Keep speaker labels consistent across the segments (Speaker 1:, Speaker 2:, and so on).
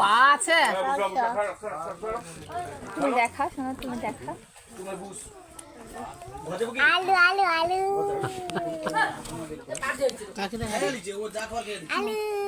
Speaker 1: পা আছে তুমি দেখাও শোনো তুমি দেখাও
Speaker 2: আলু। আলু আলু আলু।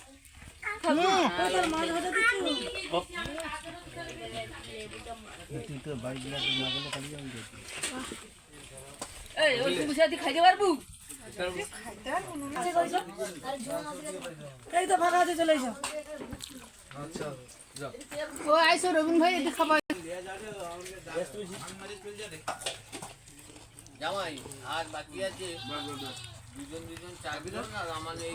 Speaker 2: শুরু
Speaker 3: এই তো ফাঁকা আছে চলে এসো।
Speaker 1: ও আইসো রবীন ভাই এদিকে খাবার।
Speaker 4: জামাই আর বাকি আছে। দুজন দুজন চারজন আর আমার এই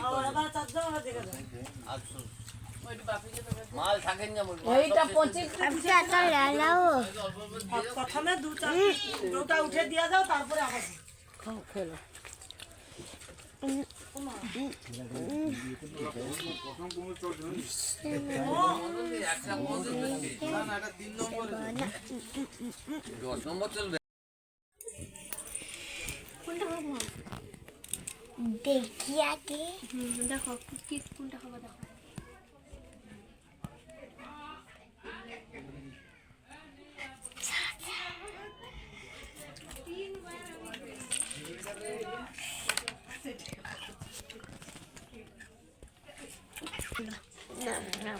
Speaker 4: মাল থাকেন
Speaker 1: ওইটা পঁচিশ
Speaker 2: আচ্ছা তো লালাও
Speaker 3: প্রথমে দু চার দুটা উঠে দিয়া যাও তারপরে আবার
Speaker 4: না না নম্বর দশ নম্বর চলবে।
Speaker 2: দেখি আগে।
Speaker 1: দেখো কি কোনটা খাবার দেখো।
Speaker 2: না না